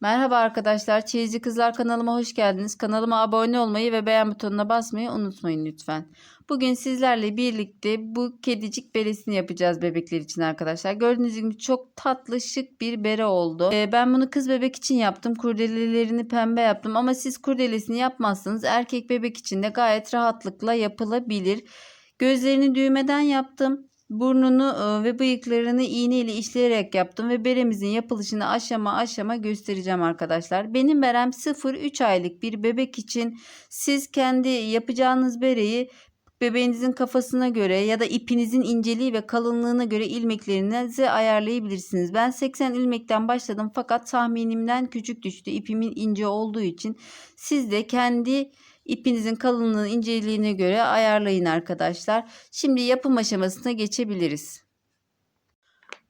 Merhaba arkadaşlar, Çeyizci Kızlar kanalıma hoş geldiniz. Kanalıma abone olmayı ve beğen butonuna basmayı unutmayın lütfen. Bugün sizlerle birlikte bu kedicik beresini yapacağız bebekler için arkadaşlar. Gördüğünüz gibi çok tatlı şık bir bere oldu. Ee, ben bunu kız bebek için yaptım. Kurdelelerini pembe yaptım ama siz kurdelesini yapmazsanız erkek bebek için de gayet rahatlıkla yapılabilir. Gözlerini düğmeden yaptım. Burnunu e, ve bıyıklarını iğne ile işleyerek yaptım ve beremizin yapılışını aşama aşama göstereceğim arkadaşlar. Benim berem 0-3 aylık bir bebek için siz kendi yapacağınız bereyi bebeğinizin kafasına göre ya da ipinizin inceliği ve kalınlığına göre ilmeklerinizi ayarlayabilirsiniz. Ben 80 ilmekten başladım fakat tahminimden küçük düştü. İpimin ince olduğu için siz de kendi İpinizin kalınlığının inceliğine göre ayarlayın arkadaşlar. Şimdi yapım aşamasına geçebiliriz.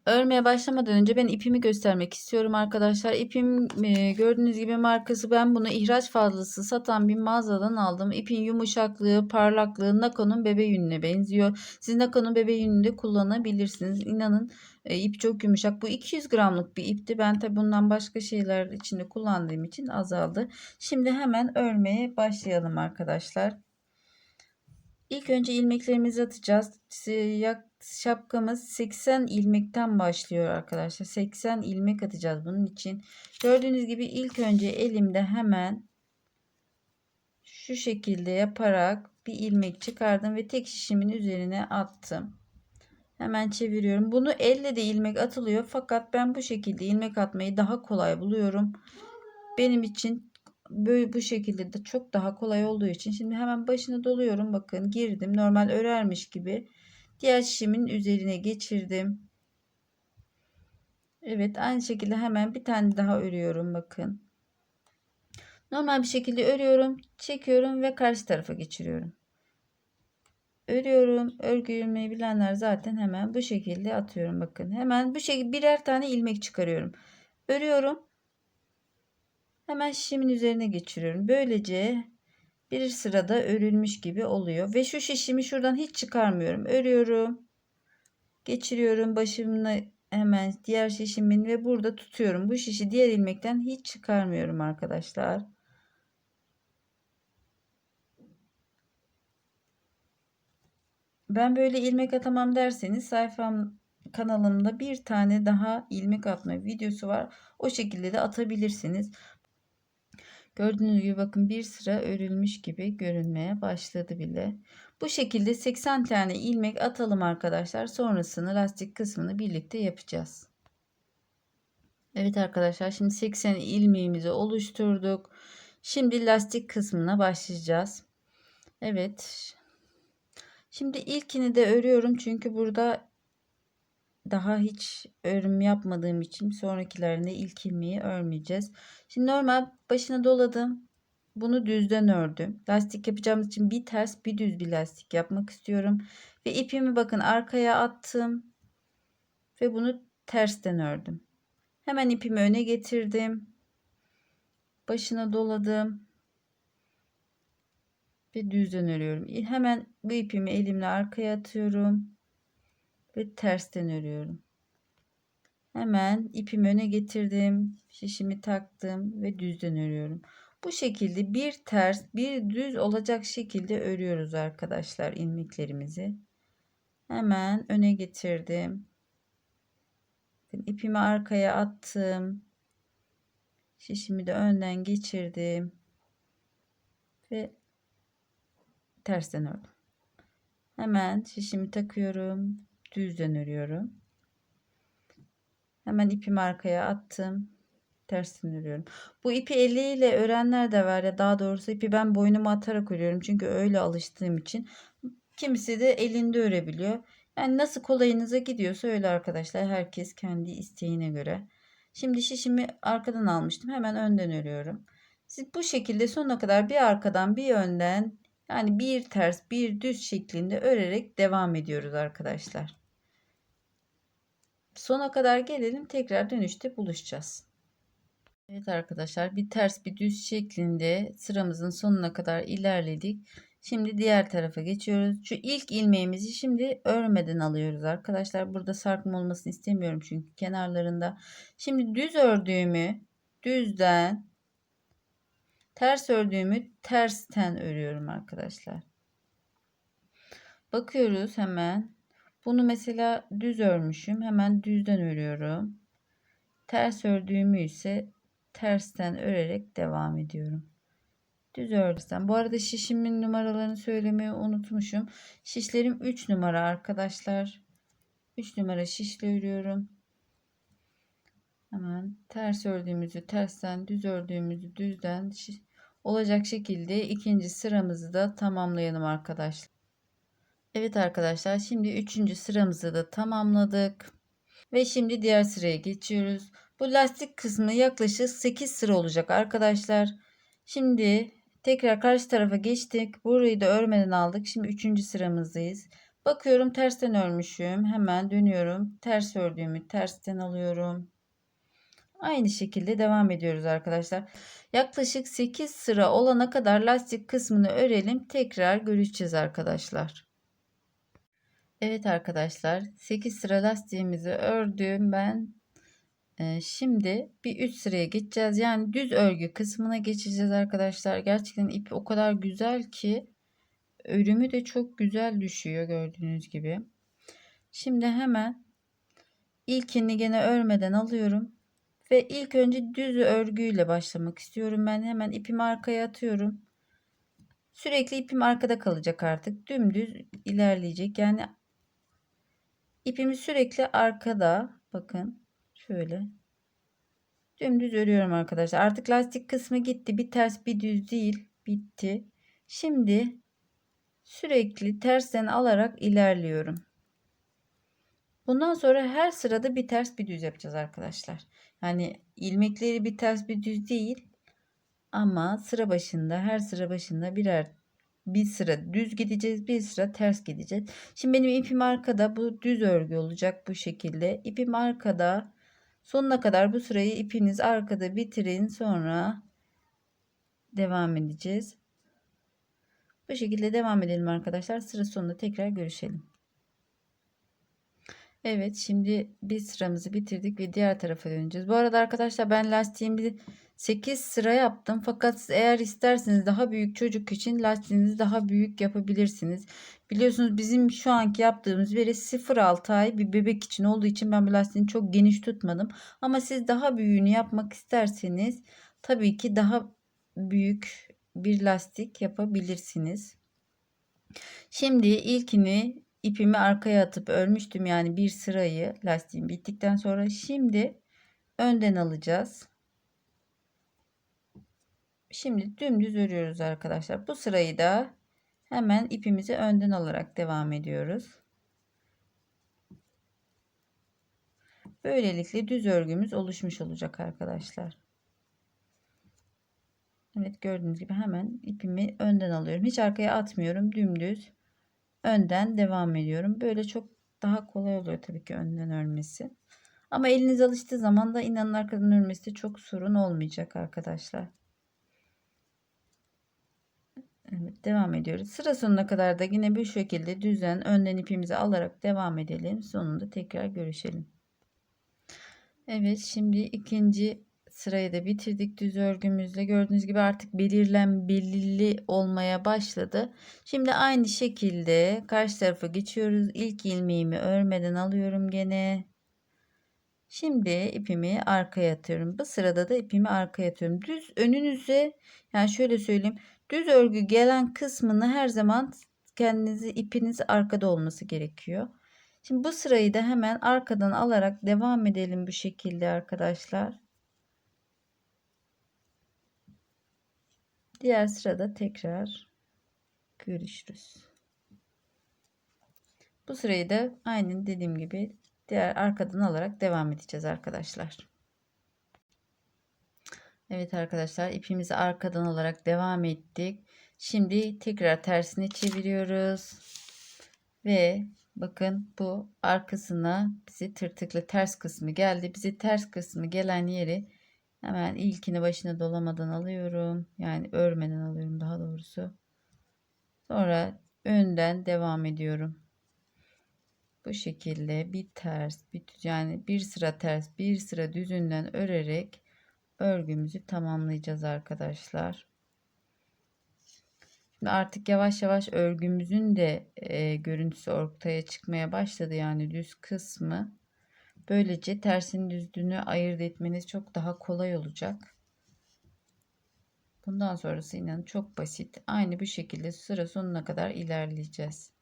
Örmeye başlamadan önce ben ipimi göstermek istiyorum arkadaşlar. İpim e, gördüğünüz gibi markası ben bunu ihraç fazlası satan bir mağazadan aldım. İpin yumuşaklığı, parlaklığı Nako'nun bebe yününe benziyor. Siz Nako'nun bebe yününü de kullanabilirsiniz. İnanın e, ip çok yumuşak. Bu 200 gramlık bir ipti. Ben tabi bundan başka şeyler içinde kullandığım için azaldı. Şimdi hemen örmeye başlayalım arkadaşlar. İlk önce ilmeklerimizi atacağız. Yak şapkamız 80 ilmekten başlıyor arkadaşlar. 80 ilmek atacağız bunun için. Gördüğünüz gibi ilk önce elimde hemen şu şekilde yaparak bir ilmek çıkardım ve tek şişimin üzerine attım. Hemen çeviriyorum. Bunu elle de ilmek atılıyor fakat ben bu şekilde ilmek atmayı daha kolay buluyorum. Benim için böyle bu şekilde de çok daha kolay olduğu için şimdi hemen başına doluyorum. Bakın girdim. Normal örermiş gibi diğer şişimin üzerine geçirdim. Evet aynı şekilde hemen bir tane daha örüyorum bakın. Normal bir şekilde örüyorum, çekiyorum ve karşı tarafa geçiriyorum. Örüyorum. Örgü örmeyi bilenler zaten hemen bu şekilde atıyorum bakın. Hemen bu şekilde birer tane ilmek çıkarıyorum. Örüyorum. Hemen şişimin üzerine geçiriyorum. Böylece bir sırada örülmüş gibi oluyor. Ve şu şişimi şuradan hiç çıkarmıyorum. Örüyorum. Geçiriyorum başımla hemen diğer şişimin ve burada tutuyorum. Bu şişi diğer ilmekten hiç çıkarmıyorum arkadaşlar. Ben böyle ilmek atamam derseniz sayfam kanalımda bir tane daha ilmek atma videosu var. O şekilde de atabilirsiniz. Gördüğünüz gibi bakın bir sıra örülmüş gibi görünmeye başladı bile. Bu şekilde 80 tane ilmek atalım arkadaşlar. Sonrasını lastik kısmını birlikte yapacağız. Evet arkadaşlar şimdi 80 ilmeğimizi oluşturduk. Şimdi lastik kısmına başlayacağız. Evet. Şimdi ilkini de örüyorum çünkü burada daha hiç örüm yapmadığım için sonrakilerinde ilk ilmeği örmeyeceğiz. Şimdi normal başına doladım. Bunu düzden ördüm. Lastik yapacağımız için bir ters bir düz bir lastik yapmak istiyorum. Ve ipimi bakın arkaya attım. Ve bunu tersten ördüm. Hemen ipimi öne getirdim. Başına doladım. Ve düzden örüyorum. Hemen bu ipimi elimle arkaya atıyorum ve tersten örüyorum. Hemen ipimi öne getirdim. Şişimi taktım ve düzden örüyorum. Bu şekilde bir ters bir düz olacak şekilde örüyoruz arkadaşlar ilmeklerimizi. Hemen öne getirdim. İpimi arkaya attım. Şişimi de önden geçirdim. Ve tersten ördüm. Hemen şişimi takıyorum düzden örüyorum. Hemen ipimi arkaya attım. Tersten örüyorum. Bu ipi eliyle örenler de var ya daha doğrusu ipi ben boynuma atarak örüyorum. Çünkü öyle alıştığım için. Kimisi de elinde örebiliyor. Yani nasıl kolayınıza gidiyorsa öyle arkadaşlar. Herkes kendi isteğine göre. Şimdi şişimi arkadan almıştım. Hemen önden örüyorum. Siz bu şekilde sonuna kadar bir arkadan bir önden yani bir ters bir düz şeklinde örerek devam ediyoruz arkadaşlar. Sona kadar gelelim tekrar dönüşte buluşacağız. Evet arkadaşlar bir ters bir düz şeklinde sıramızın sonuna kadar ilerledik. Şimdi diğer tarafa geçiyoruz. Şu ilk ilmeğimizi şimdi örmeden alıyoruz arkadaşlar. Burada sarkma olmasını istemiyorum çünkü kenarlarında. Şimdi düz ördüğümü düzden ters ördüğümü tersten örüyorum arkadaşlar. Bakıyoruz hemen. Bunu mesela düz örmüşüm. Hemen düzden örüyorum. Ters ördüğümü ise tersten örerek devam ediyorum. Düz ördüm. Bu arada şişimin numaralarını söylemeyi unutmuşum. Şişlerim 3 numara arkadaşlar. 3 numara şişle örüyorum. Hemen ters ördüğümüzü tersten, düz ördüğümüzü düzden olacak şekilde ikinci sıramızı da tamamlayalım arkadaşlar. Evet arkadaşlar şimdi üçüncü sıramızı da tamamladık. Ve şimdi diğer sıraya geçiyoruz. Bu lastik kısmı yaklaşık 8 sıra olacak arkadaşlar. Şimdi tekrar karşı tarafa geçtik. Burayı da örmeden aldık. Şimdi üçüncü sıramızdayız. Bakıyorum tersten örmüşüm. Hemen dönüyorum. Ters ördüğümü tersten alıyorum. Aynı şekilde devam ediyoruz arkadaşlar. Yaklaşık 8 sıra olana kadar lastik kısmını örelim. Tekrar görüşeceğiz arkadaşlar. Evet arkadaşlar 8 sıra lastiğimizi ördüm ben. Ee, şimdi bir üst sıraya geçeceğiz. Yani düz örgü kısmına geçeceğiz arkadaşlar. Gerçekten ip o kadar güzel ki örümü de çok güzel düşüyor gördüğünüz gibi. Şimdi hemen ilkini gene örmeden alıyorum. Ve ilk önce düz örgüyle başlamak istiyorum. Ben hemen ipimi arkaya atıyorum. Sürekli ipim arkada kalacak artık. Dümdüz ilerleyecek. Yani ipimi sürekli arkada. Bakın şöyle. Dümdüz örüyorum arkadaşlar. Artık lastik kısmı gitti. Bir ters bir düz değil. Bitti. Şimdi sürekli tersten alarak ilerliyorum. Bundan sonra her sırada bir ters bir düz yapacağız arkadaşlar. Yani ilmekleri bir ters bir düz değil. Ama sıra başında her sıra başında birer bir sıra düz gideceğiz bir sıra ters gideceğiz. Şimdi benim ipim arkada bu düz örgü olacak bu şekilde. İpim arkada sonuna kadar bu sırayı ipiniz arkada bitirin sonra devam edeceğiz. Bu şekilde devam edelim arkadaşlar. Sıra sonunda tekrar görüşelim. Evet şimdi bir sıramızı bitirdik ve diğer tarafa döneceğiz. Bu arada arkadaşlar ben lastiğimi 8 sıra yaptım. Fakat eğer isterseniz daha büyük çocuk için lastiğinizi daha büyük yapabilirsiniz. Biliyorsunuz bizim şu anki yaptığımız veri 0-6 ay bir bebek için olduğu için ben bu lastiğini çok geniş tutmadım. Ama siz daha büyüğünü yapmak isterseniz tabii ki daha büyük bir lastik yapabilirsiniz. Şimdi ilkini ipimi arkaya atıp örmüştüm yani bir sırayı lastiğim bittikten sonra şimdi önden alacağız. Şimdi dümdüz örüyoruz arkadaşlar. Bu sırayı da hemen ipimizi önden alarak devam ediyoruz. Böylelikle düz örgümüz oluşmuş olacak arkadaşlar. Evet gördüğünüz gibi hemen ipimi önden alıyorum. Hiç arkaya atmıyorum. Dümdüz önden devam ediyorum. Böyle çok daha kolay oluyor tabii ki önden örmesi. Ama eliniz alıştığı zaman da inanın arkadan örmesi çok sorun olmayacak arkadaşlar. Evet devam ediyoruz. Sıra sonuna kadar da yine bu şekilde düzen önden ipimizi alarak devam edelim. Sonunda tekrar görüşelim. Evet şimdi ikinci sırayı da bitirdik düz örgümüzle. Gördüğünüz gibi artık belirlen belirli olmaya başladı. Şimdi aynı şekilde karşı tarafa geçiyoruz. İlk ilmeğimi örmeden alıyorum gene. Şimdi ipimi arkaya atıyorum. Bu sırada da ipimi arkaya atıyorum. Düz önünüze yani şöyle söyleyeyim. Düz örgü gelen kısmını her zaman kendinizi ipiniz arkada olması gerekiyor. Şimdi bu sırayı da hemen arkadan alarak devam edelim bu şekilde arkadaşlar. Diğer sırada tekrar görüşürüz. Bu sırayı da aynı dediğim gibi diğer arkadan alarak devam edeceğiz arkadaşlar. Evet arkadaşlar ipimizi arkadan alarak devam ettik. Şimdi tekrar tersini çeviriyoruz. Ve bakın bu arkasına bizi tırtıklı ters kısmı geldi. Bizi ters kısmı gelen yeri Hemen ilkini başına dolamadan alıyorum. Yani örmeden alıyorum daha doğrusu. Sonra önden devam ediyorum. Bu şekilde bir ters, bir yani bir sıra ters, bir sıra düzünden örerek örgümüzü tamamlayacağız arkadaşlar. Şimdi artık yavaş yavaş örgümüzün de e, görüntüsü ortaya çıkmaya başladı. Yani düz kısmı. Böylece tersin düzlüğünü ayırt etmeniz çok daha kolay olacak. Bundan sonrası inanın çok basit. Aynı bu şekilde sıra sonuna kadar ilerleyeceğiz.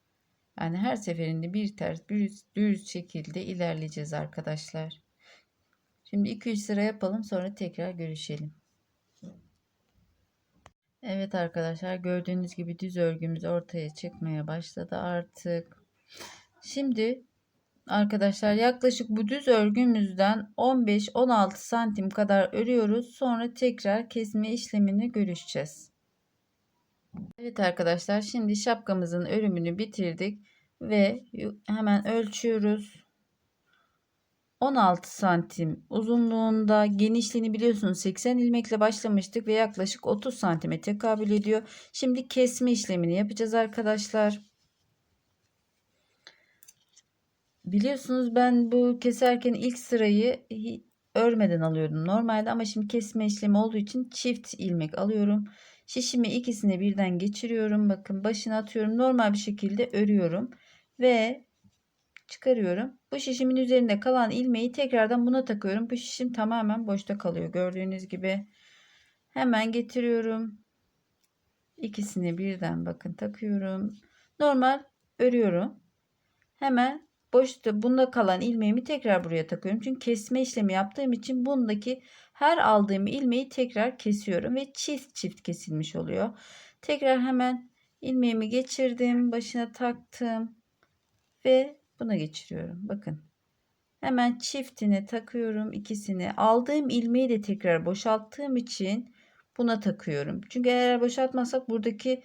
Yani her seferinde bir ters bir düz, düz şekilde ilerleyeceğiz arkadaşlar. Şimdi 2-3 sıra yapalım sonra tekrar görüşelim. Evet arkadaşlar gördüğünüz gibi düz örgümüz ortaya çıkmaya başladı artık. Şimdi arkadaşlar yaklaşık bu düz örgümüzden 15-16 santim kadar örüyoruz. Sonra tekrar kesme işlemini görüşeceğiz. Evet arkadaşlar şimdi şapkamızın örümünü bitirdik ve hemen ölçüyoruz. 16 santim uzunluğunda genişliğini biliyorsunuz 80 ilmekle başlamıştık ve yaklaşık 30 santime tekabül ediyor. Şimdi kesme işlemini yapacağız arkadaşlar. Biliyorsunuz ben bu keserken ilk sırayı örmeden alıyordum normalde ama şimdi kesme işlemi olduğu için çift ilmek alıyorum. Şişimi ikisini birden geçiriyorum. Bakın başına atıyorum. Normal bir şekilde örüyorum ve çıkarıyorum. Bu şişimin üzerinde kalan ilmeği tekrardan buna takıyorum. Bu şişim tamamen boşta kalıyor. Gördüğünüz gibi hemen getiriyorum. İkisini birden bakın takıyorum. Normal örüyorum. Hemen boşta bunda kalan ilmeğimi tekrar buraya takıyorum. Çünkü kesme işlemi yaptığım için bundaki her aldığım ilmeği tekrar kesiyorum ve çift çift kesilmiş oluyor. Tekrar hemen ilmeğimi geçirdim, başına taktım ve buna geçiriyorum. Bakın. Hemen çiftine takıyorum ikisini. Aldığım ilmeği de tekrar boşalttığım için buna takıyorum. Çünkü eğer boşaltmazsak buradaki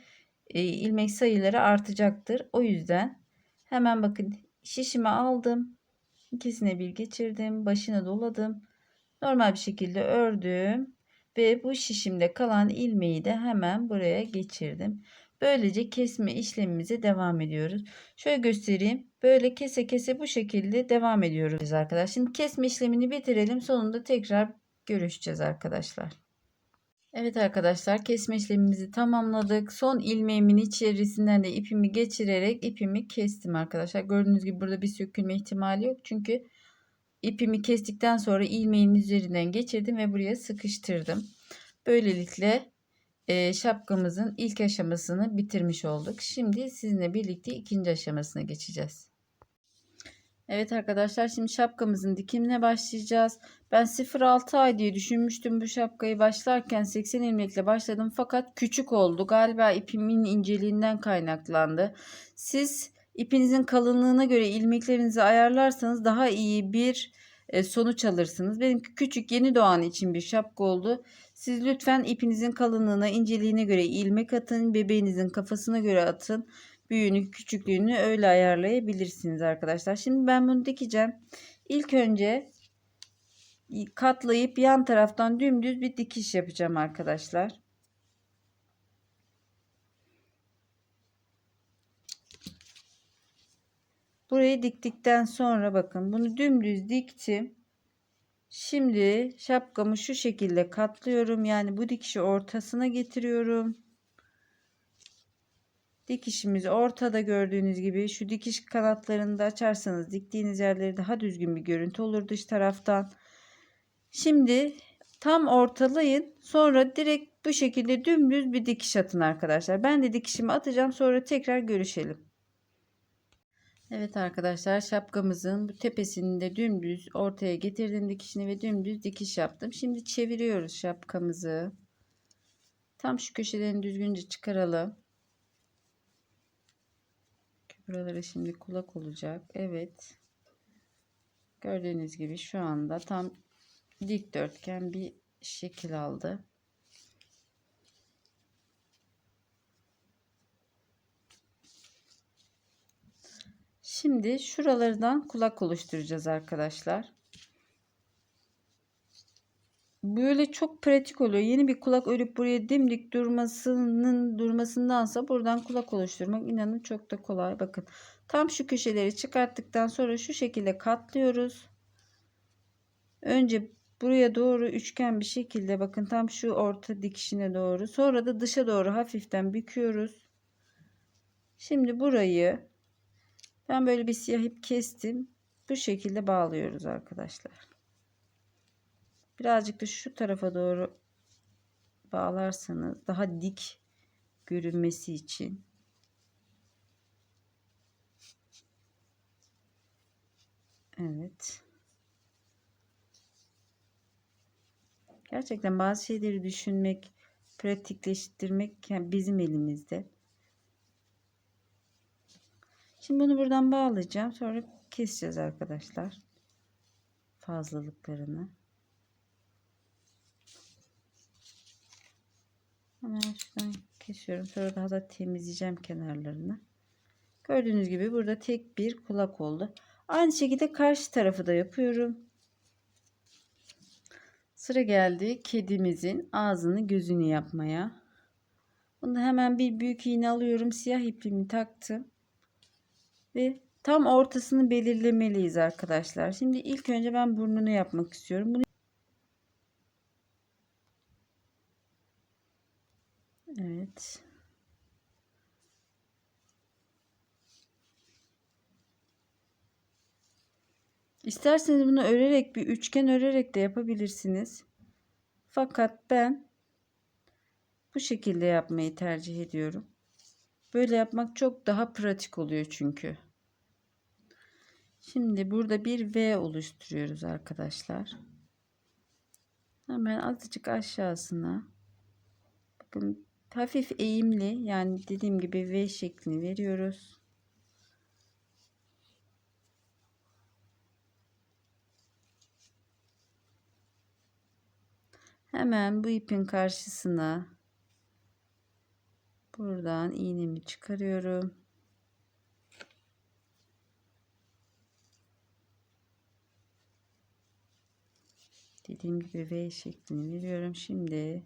e, ilmek sayıları artacaktır. O yüzden hemen bakın şişimi aldım. İkisine bir geçirdim. Başına doladım. Normal bir şekilde ördüm. Ve bu şişimde kalan ilmeği de hemen buraya geçirdim. Böylece kesme işlemimize devam ediyoruz. Şöyle göstereyim. Böyle kese kese bu şekilde devam ediyoruz arkadaşlar. Şimdi kesme işlemini bitirelim. Sonunda tekrar görüşeceğiz arkadaşlar. Evet arkadaşlar kesme işlemimizi tamamladık. Son ilmeğimin içerisinden de ipimi geçirerek ipimi kestim arkadaşlar. Gördüğünüz gibi burada bir sökülme ihtimali yok. Çünkü ipimi kestikten sonra ilmeğin üzerinden geçirdim ve buraya sıkıştırdım. Böylelikle e, şapkamızın ilk aşamasını bitirmiş olduk. Şimdi sizinle birlikte ikinci aşamasına geçeceğiz. Evet arkadaşlar şimdi şapkamızın dikimine başlayacağız. Ben 0.6 ay diye düşünmüştüm bu şapkayı başlarken 80 ilmekle başladım fakat küçük oldu. Galiba ipimin inceliğinden kaynaklandı. Siz ipinizin kalınlığına göre ilmeklerinizi ayarlarsanız daha iyi bir e, sonuç alırsınız. Benimki küçük yeni doğan için bir şapka oldu. Siz lütfen ipinizin kalınlığına, inceliğine göre ilmek atın. Bebeğinizin kafasına göre atın. Büyüğünü, küçüklüğünü öyle ayarlayabilirsiniz arkadaşlar. Şimdi ben bunu dikeceğim. İlk önce katlayıp yan taraftan dümdüz bir dikiş yapacağım arkadaşlar. Burayı diktikten sonra bakın bunu dümdüz diktim. Şimdi şapkamı şu şekilde katlıyorum. Yani bu dikişi ortasına getiriyorum. Dikişimiz ortada gördüğünüz gibi şu dikiş kanatlarını da açarsanız diktiğiniz yerleri daha düzgün bir görüntü olur dış taraftan. Şimdi tam ortalayın. Sonra direkt bu şekilde dümdüz bir dikiş atın arkadaşlar. Ben de dikişimi atacağım. Sonra tekrar görüşelim. Evet arkadaşlar şapkamızın bu tepesini de dümdüz ortaya getirdim dikişini ve dümdüz dikiş yaptım. Şimdi çeviriyoruz şapkamızı. Tam şu köşelerini düzgünce çıkaralım. Buralara şimdi kulak olacak. Evet. Gördüğünüz gibi şu anda tam dikdörtgen bir şekil aldı. Şimdi şuralardan kulak oluşturacağız arkadaşlar. Böyle çok pratik oluyor. Yeni bir kulak örüp buraya dimdik durmasının durmasındansa buradan kulak oluşturmak inanın çok da kolay. Bakın tam şu köşeleri çıkarttıktan sonra şu şekilde katlıyoruz. Önce buraya doğru üçgen bir şekilde bakın tam şu orta dikişine doğru. Sonra da dışa doğru hafiften büküyoruz. Şimdi burayı ben böyle bir siyah ip kestim. Bu şekilde bağlıyoruz arkadaşlar. Birazcık da şu tarafa doğru bağlarsanız daha dik görünmesi için Evet. Gerçekten bazı şeyleri düşünmek, pratikleştirmek bizim elimizde. Şimdi bunu buradan bağlayacağım. Sonra keseceğiz arkadaşlar. Fazlalıklarını. Hemen şuradan kesiyorum. Sonra daha da temizleyeceğim kenarlarını. Gördüğünüz gibi burada tek bir kulak oldu. Aynı şekilde karşı tarafı da yapıyorum. Sıra geldi kedimizin ağzını gözünü yapmaya. Bunu hemen bir büyük iğne alıyorum. Siyah ipimi taktım. Ve tam ortasını belirlemeliyiz arkadaşlar. Şimdi ilk önce ben burnunu yapmak istiyorum. Bunu Evet. İsterseniz bunu örerek bir üçgen örerek de yapabilirsiniz. Fakat ben bu şekilde yapmayı tercih ediyorum. Böyle yapmak çok daha pratik oluyor çünkü. Şimdi burada bir V oluşturuyoruz arkadaşlar. Hemen azıcık aşağısına bakın hafif eğimli yani dediğim gibi V şeklini veriyoruz. Hemen bu ipin karşısına buradan iğnemi çıkarıyorum. Dediğim gibi V şeklini veriyorum. Şimdi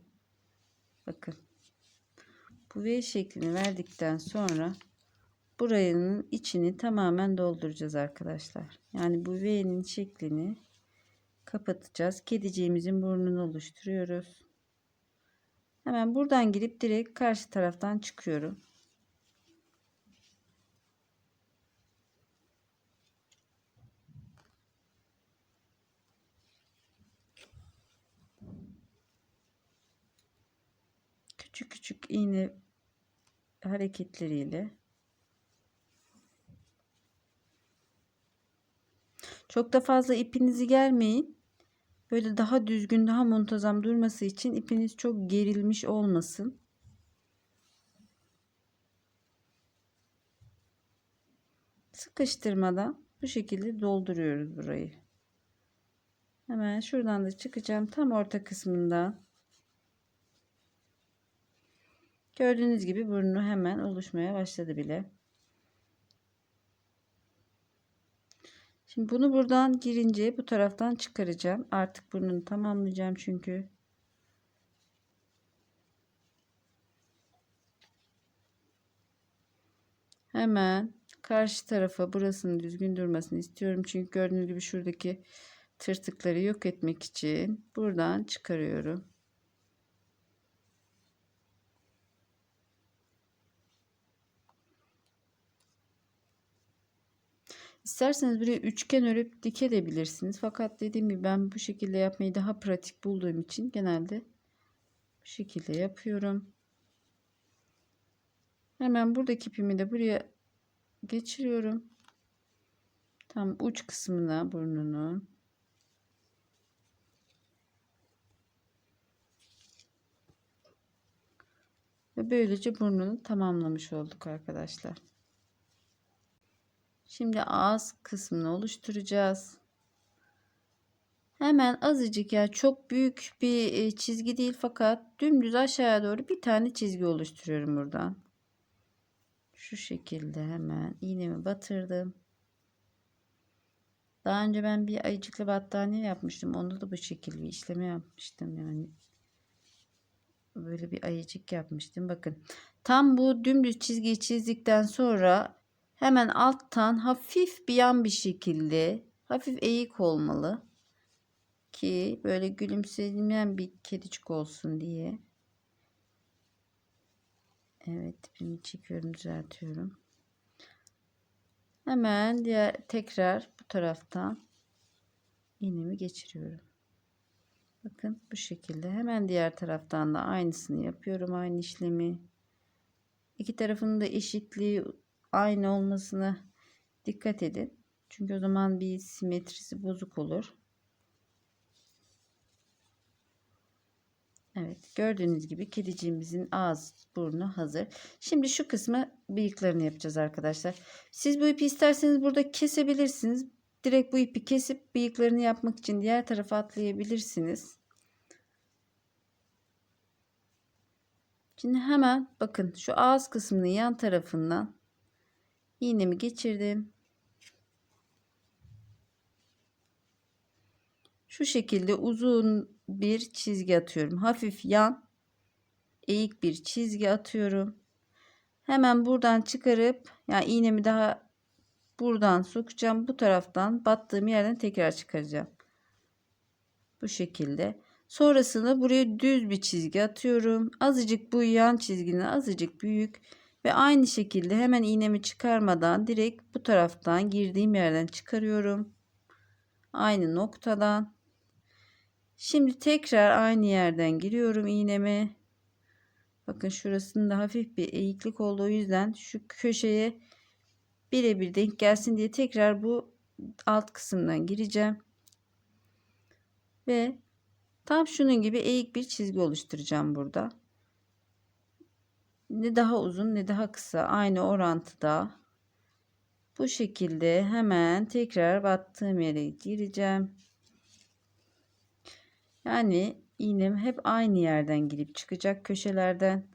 bakın bu V şeklini verdikten sonra buranın içini tamamen dolduracağız arkadaşlar. Yani bu V'nin şeklini kapatacağız. Kediciğimizin burnunu oluşturuyoruz. Hemen buradan girip direkt karşı taraftan çıkıyorum. Küçük küçük iğne hareketleriyle çok da fazla ipinizi germeyin. Böyle daha düzgün, daha muntazam durması için ipiniz çok gerilmiş olmasın. Sıkıştırmadan bu şekilde dolduruyoruz burayı. Hemen şuradan da çıkacağım tam orta kısmından. Gördüğünüz gibi burnu hemen oluşmaya başladı bile. Şimdi bunu buradan girince bu taraftan çıkaracağım. Artık burnunu tamamlayacağım çünkü. Hemen karşı tarafa burasının düzgün durmasını istiyorum. Çünkü gördüğünüz gibi şuradaki tırtıkları yok etmek için buradan çıkarıyorum. İsterseniz buraya üçgen örüp dikebilirsiniz. Fakat dediğim gibi ben bu şekilde yapmayı daha pratik bulduğum için genelde bu şekilde yapıyorum. Hemen buradaki ipimi de buraya geçiriyorum. Tam uç kısmına burnunun. Ve böylece burnunu tamamlamış olduk arkadaşlar. Şimdi ağız kısmını oluşturacağız. Hemen azıcık ya çok büyük bir e, çizgi değil fakat dümdüz aşağıya doğru bir tane çizgi oluşturuyorum buradan. Şu şekilde hemen iğnemi batırdım. Daha önce ben bir ayıcıklı battaniye yapmıştım. Onda da bu şekilde bir işleme yapmıştım yani. Böyle bir ayıcık yapmıştım. Bakın tam bu dümdüz çizgiyi çizdikten sonra Hemen alttan hafif bir yan bir şekilde hafif eğik olmalı. Ki böyle gülümseyen bir kedicik olsun diye. Evet ipimi çekiyorum düzeltiyorum. Hemen diğer tekrar bu taraftan iğnemi geçiriyorum. Bakın bu şekilde hemen diğer taraftan da aynısını yapıyorum aynı işlemi. İki tarafın da eşitliği aynı olmasına dikkat edin. Çünkü o zaman bir simetrisi bozuk olur. Evet gördüğünüz gibi kediciğimizin ağız burnu hazır. Şimdi şu kısmı bıyıklarını yapacağız arkadaşlar. Siz bu ipi isterseniz burada kesebilirsiniz. Direkt bu ipi kesip bıyıklarını yapmak için diğer tarafa atlayabilirsiniz. Şimdi hemen bakın şu ağız kısmının yan tarafından iğnemi geçirdim. Şu şekilde uzun bir çizgi atıyorum. Hafif yan eğik bir çizgi atıyorum. Hemen buradan çıkarıp yani iğnemi daha buradan sokacağım. Bu taraftan battığım yerden tekrar çıkaracağım. Bu şekilde. Sonrasında buraya düz bir çizgi atıyorum. Azıcık bu yan çizginin azıcık büyük ve aynı şekilde hemen iğnemi çıkarmadan direkt bu taraftan girdiğim yerden çıkarıyorum. Aynı noktadan. Şimdi tekrar aynı yerden giriyorum iğnemi. Bakın şurasında hafif bir eğiklik olduğu yüzden şu köşeye birebir denk gelsin diye tekrar bu alt kısımdan gireceğim. Ve tam şunun gibi eğik bir çizgi oluşturacağım burada. Ne daha uzun ne daha kısa aynı orantıda. Bu şekilde hemen tekrar battığım yere gireceğim. Yani iğnem hep aynı yerden girip çıkacak köşelerden.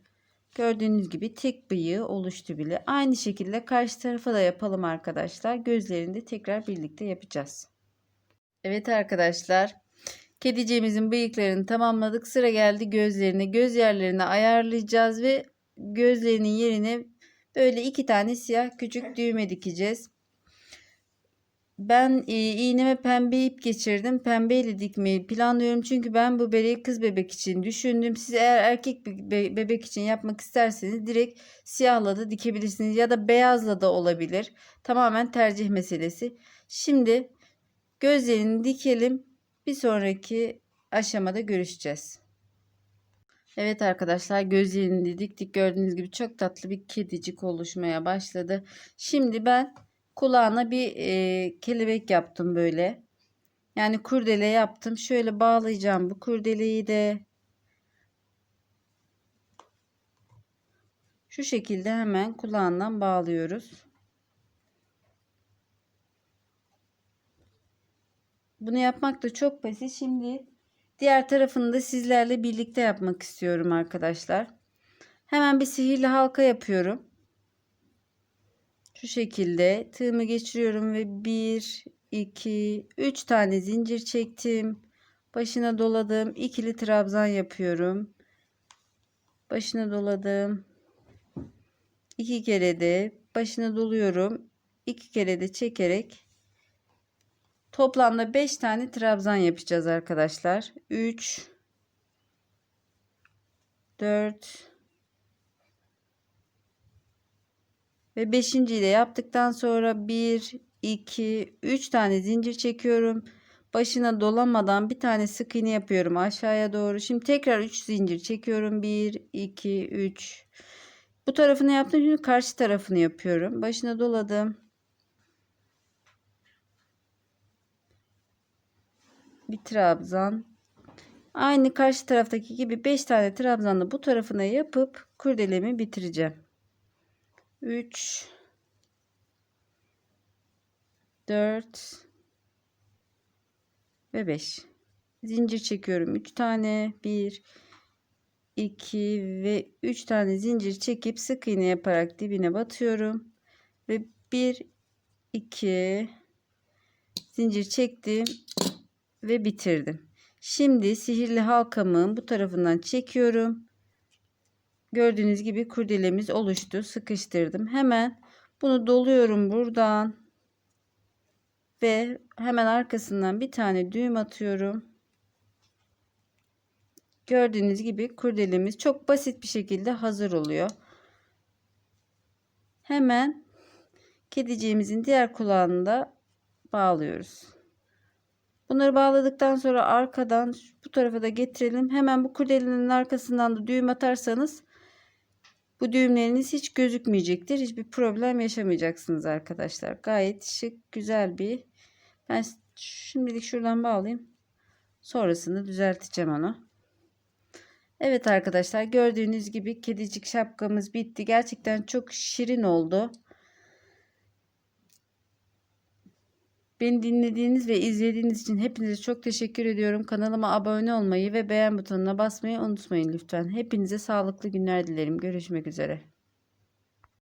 Gördüğünüz gibi tek bıyığı oluştu bile. Aynı şekilde karşı tarafa da yapalım arkadaşlar. Gözlerini de tekrar birlikte yapacağız. Evet arkadaşlar. Kediciğimizin bıyıklarını tamamladık. Sıra geldi gözlerine. Göz yerlerini ayarlayacağız ve gözlerinin yerine böyle iki tane siyah küçük düğme dikeceğiz. Ben e, iğneme pembe ip geçirdim. Pembeyle dikmeyi planlıyorum. Çünkü ben bu bereyi kız bebek için düşündüm. Siz eğer erkek bebek için yapmak isterseniz direkt siyahla da dikebilirsiniz. Ya da beyazla da olabilir. Tamamen tercih meselesi. Şimdi gözlerini dikelim. Bir sonraki aşamada görüşeceğiz. Evet arkadaşlar gözlerini diktik. Gördüğünüz gibi çok tatlı bir kedicik oluşmaya başladı. Şimdi ben kulağına bir e, kelebek yaptım böyle. Yani kurdele yaptım. Şöyle bağlayacağım bu kurdeleyi de. Şu şekilde hemen kulağından bağlıyoruz. Bunu yapmak da çok basit. Şimdi diğer tarafını da sizlerle birlikte yapmak istiyorum arkadaşlar. Hemen bir sihirli halka yapıyorum. Şu şekilde tığımı geçiriyorum ve 1, 2, 3 tane zincir çektim. Başına doladım. ikili trabzan yapıyorum. Başına doladım. iki kere de başına doluyorum. iki kere de çekerek toplamda 5 tane trabzan yapacağız arkadaşlar. 3 4 Ve beşinciyi de yaptıktan sonra 1, 2, 3 tane zincir çekiyorum. Başına dolamadan bir tane sık iğne yapıyorum aşağıya doğru. Şimdi tekrar 3 zincir çekiyorum. 1, 2, 3. Bu tarafını yaptım. Şimdi karşı tarafını yapıyorum. Başına doladım. Bir trabzan. Aynı karşı taraftaki gibi 5 tane trabzanla bu tarafına yapıp kurdelemi bitireceğim. 3 4 ve 5 zincir çekiyorum. 3 tane. 1 2 ve 3 tane zincir çekip sık iğne yaparak dibine batıyorum. Ve 1 2 zincir çektim ve bitirdim şimdi sihirli halkamın bu tarafından çekiyorum Gördüğünüz gibi kurdelemiz oluştu. Sıkıştırdım. Hemen bunu doluyorum buradan. Ve hemen arkasından bir tane düğüm atıyorum. Gördüğünüz gibi kurdelemiz çok basit bir şekilde hazır oluyor. Hemen kediciğimizin diğer kulağını da bağlıyoruz. Bunları bağladıktan sonra arkadan bu tarafa da getirelim. Hemen bu kurdelenin arkasından da düğüm atarsanız bu düğümleriniz hiç gözükmeyecektir. Hiçbir problem yaşamayacaksınız arkadaşlar. Gayet şık, güzel bir. Ben şimdilik şuradan bağlayayım. Sonrasında düzelteceğim onu. Evet arkadaşlar gördüğünüz gibi kedicik şapkamız bitti. Gerçekten çok şirin oldu. Beni dinlediğiniz ve izlediğiniz için hepinize çok teşekkür ediyorum. Kanalıma abone olmayı ve beğen butonuna basmayı unutmayın lütfen. Hepinize sağlıklı günler dilerim. Görüşmek üzere.